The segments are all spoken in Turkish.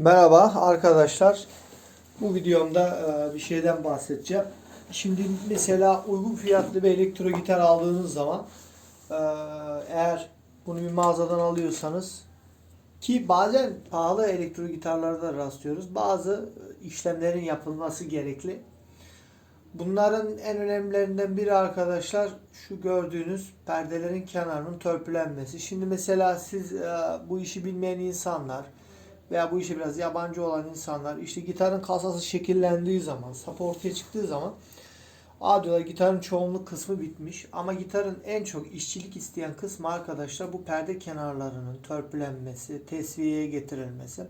Merhaba arkadaşlar. Bu videomda e, bir şeyden bahsedeceğim. Şimdi mesela uygun fiyatlı bir elektro gitar aldığınız zaman e, eğer bunu bir mağazadan alıyorsanız ki bazen pahalı elektro gitarlarda rastlıyoruz. Bazı işlemlerin yapılması gerekli. Bunların en önemlilerinden biri arkadaşlar şu gördüğünüz perdelerin kenarının törpülenmesi. Şimdi mesela siz e, bu işi bilmeyen insanlar veya bu işe biraz yabancı olan insanlar işte gitarın kasası şekillendiği zaman, sapı ortaya çıktığı zaman Aa diyorlar gitarın çoğunluk kısmı bitmiş ama gitarın en çok işçilik isteyen kısmı arkadaşlar bu perde kenarlarının törpülenmesi, tesviyeye getirilmesi.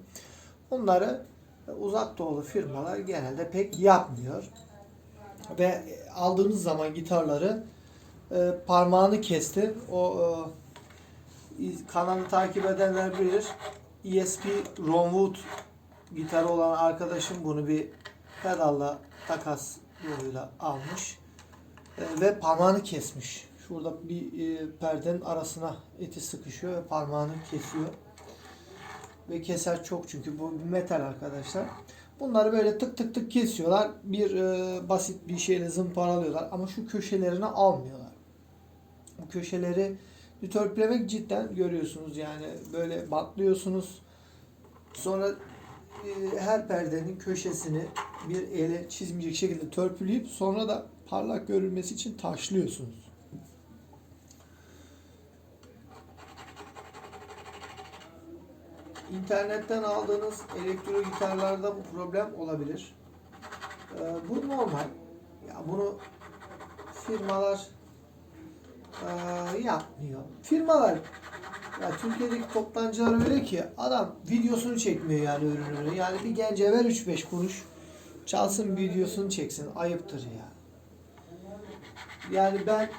Bunları uzak doğulu firmalar genelde pek yapmıyor. Ve aldığınız zaman gitarları e, parmağını kesti. O e, kanalı takip edenler bilir. ESP Ron Wood gitarı olan arkadaşım bunu bir pedalla takas yoluyla almış E, ve parmağını kesmiş. Şurada bir e, perdenin arasına eti sıkışıyor ve parmağını kesiyor. Ve keser çok çünkü bu metal arkadaşlar. Bunları böyle tık tık tık kesiyorlar. Bir e, basit bir şeyle zımparalıyorlar ama şu köşelerini almıyorlar. Bu köşeleri törpülemek cidden görüyorsunuz yani böyle batlıyorsunuz. Sonra e, her perdenin köşesini bir ele çizmeyecek şekilde törpüleyip sonra da parlak görünmesi için taşlıyorsunuz. İnternetten aldığınız elektro gitarlarda bu problem olabilir. Ee, bu normal. Ya bunu firmalar e, yapmıyor. Firmalar ya Türkiye'deki toptancılar öyle ki adam videosunu çekmiyor yani ürününü. Yani bir gence ver 3-5 kuruş çalsın videosunu çeksin. Ayıptır ya. Yani ben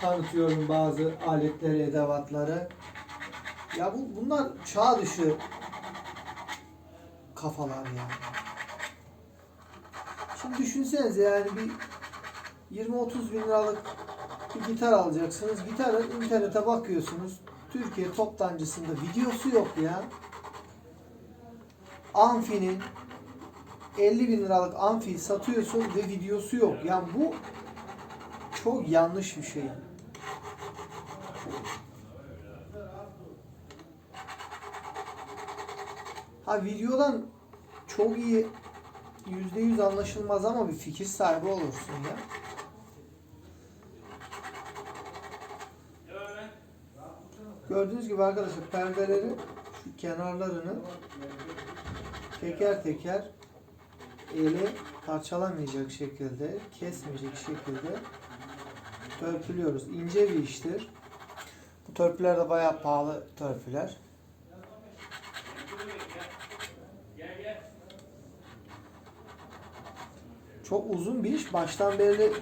tanıtıyorum bazı aletleri, edevatları. Ya bu bunlar çağ dışı kafalar yani. Şimdi düşünsenize yani bir 20-30 bin liralık bir gitar alacaksınız. Gitarın internete bakıyorsunuz. Türkiye toptancısında videosu yok ya. Amfi'nin 50 bin liralık amfi satıyorsun ve videosu yok. Yani bu çok yanlış bir şey. Ha videodan çok iyi yüzde yüz anlaşılmaz ama bir fikir sahibi olursun ya. Gördüğünüz gibi arkadaşlar perdeleri şu kenarlarını teker teker eli parçalamayacak şekilde, kesmeyecek şekilde törpülüyoruz. İnce bir iştir. Bu törpüler de bayağı pahalı törpüler. Çok uzun bir iş. Baştan beri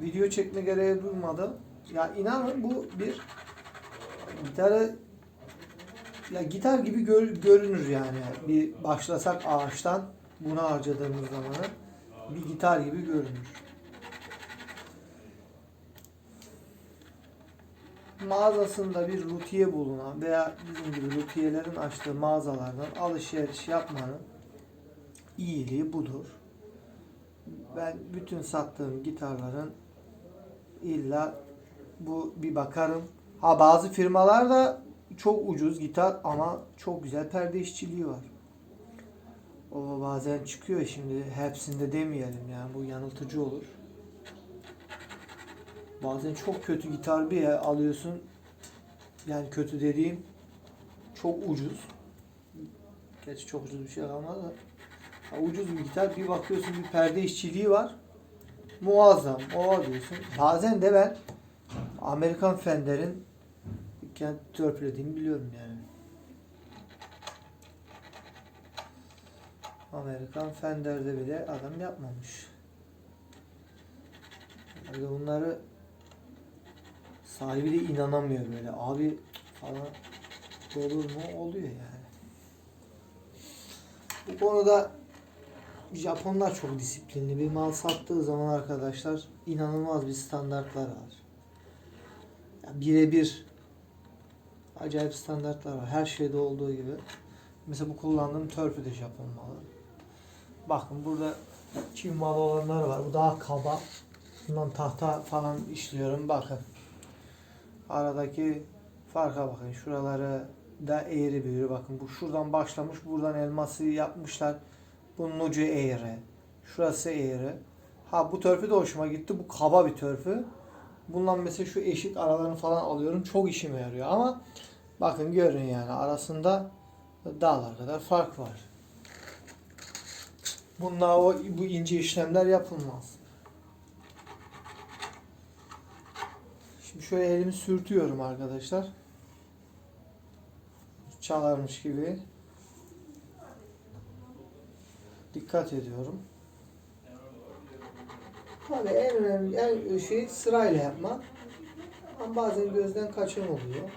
video çekme gereği duymadı. Ya inanın bu bir gitarı ya gitar gibi gör- görünür yani. Bir başlasak ağaçtan buna harcadığımız zamanı bir gitar gibi görünür. Mağazasında bir rutiye bulunan veya bizim gibi rutiyelerin açtığı mağazalardan alışveriş yapmanın iyiliği budur. Ben bütün sattığım gitarların illa bu bir bakarım. Ha bazı firmalar da çok ucuz gitar ama çok güzel perde işçiliği var. O bazen çıkıyor şimdi hepsinde demeyelim yani bu yanıltıcı olur. Bazen çok kötü gitar bir alıyorsun. Yani kötü dediğim çok ucuz. Gerçi çok ucuz bir şey kalmadı da. Ha, ucuz bir gitar bir bakıyorsun bir perde işçiliği var. Muazzam. O diyorsun. Bazen de ben Amerikan Fender'in kendi törpülediğimi biliyorum yani. Amerikan Fender'de bile adam yapmamış. Yani bunları sahibi de inanamıyor böyle. Abi falan olur mu? Oluyor yani. Bu konuda Japonlar çok disiplinli. Bir mal sattığı zaman arkadaşlar inanılmaz bir standartlar var. Ya Birebir acayip standartlar var. Her şeyde olduğu gibi. Mesela bu kullandığım törpü de Japon malı. Bakın burada Çin malı olanlar var. Bu daha kaba. Bundan tahta falan işliyorum. Bakın. Aradaki farka bakın. Şuraları da eğri büğrü. Bakın bu şuradan başlamış. Buradan elması yapmışlar. Bunun ucu eğri. Şurası eğri. Ha bu törpü de hoşuma gitti. Bu kaba bir törpü. Bundan mesela şu eşik aralarını falan alıyorum. Çok işime yarıyor ama bakın görün yani arasında dağlar kadar fark var. Bununla o bu ince işlemler yapılmaz. Şimdi şöyle elimi sürtüyorum arkadaşlar. Çalarmış gibi. Dikkat ediyorum. Tabii en önemli en şey sırayla yapmak. Ama bazen gözden kaçırma oluyor.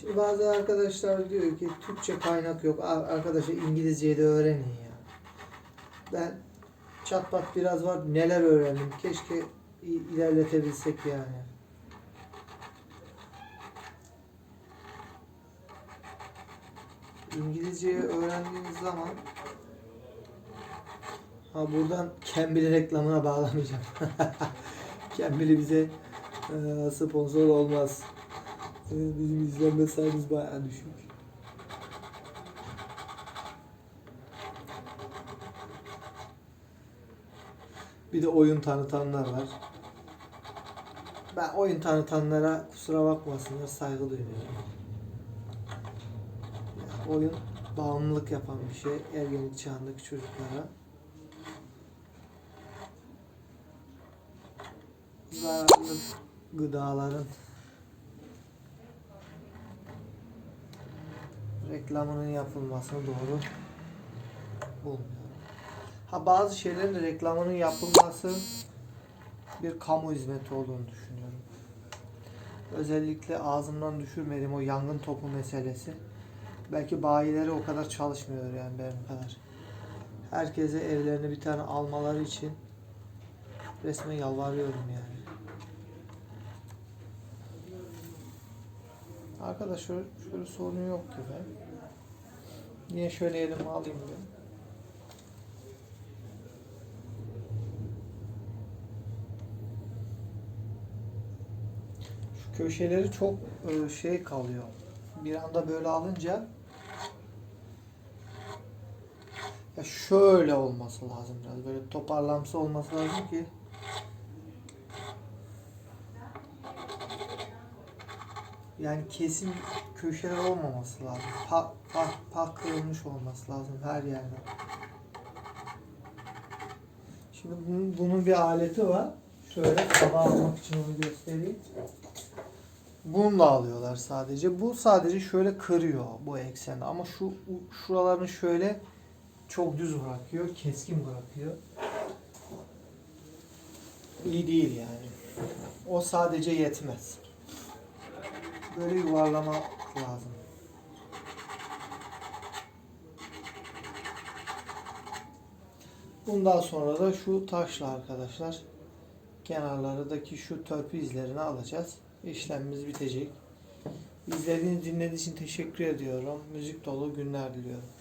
Şimdi bazı arkadaşlar diyor ki Türkçe kaynak yok. Ar- Arkadaşlar İngilizceyi de öğrenin ya. Ben çat pat biraz var neler öğrendim. Keşke ilerletebilsek yani. İngilizceyi öğrendiğiniz zaman ha buradan Cambly reklamına bağlamayacağım. Cambly bize e, sponsor olmaz. E, bizim izlenme sayımız bayağı düşük. Bir de oyun tanıtanlar var. Ben oyun tanıtanlara kusura bakmasınlar saygı duyuyorum. Oyun bağımlılık yapan bir şey ergenlik çağındaki çocuklara. Zararlı gıdaların reklamının yapılmasını doğru bulmuyorum. Ha bazı şeylerin de reklamının yapılması bir kamu hizmeti olduğunu düşünüyorum. Özellikle ağzımdan düşürmediğim o yangın topu meselesi. Belki bayileri o kadar çalışmıyor yani benim kadar. Herkese evlerine bir tane almaları için resmen yalvarıyorum yani. Arkadaşlar şöyle sorun yok gibi. Yine şöyle elime alayım diyorum. Köşeleri çok e, şey kalıyor. Bir anda böyle alınca ya şöyle olması lazım biraz. Böyle toparlamsı olması lazım ki yani kesin köşeler olmaması lazım. Pak pak pak kırılmış olması lazım her yerde. Şimdi bunun, bunun bir aleti var. Şöyle kaba almak için onu göstereyim. Bununla alıyorlar sadece. Bu sadece şöyle kırıyor bu ekseni ama şu şuralarını şöyle çok düz bırakıyor, keskin bırakıyor. İyi değil yani. O sadece yetmez. Böyle yuvarlama lazım. Bundan sonra da şu taşla arkadaşlar kenarlardaki şu törpü izlerini alacağız. İşlemimiz bitecek. İzlediğiniz dinlediğiniz için teşekkür ediyorum. Müzik dolu günler diliyorum.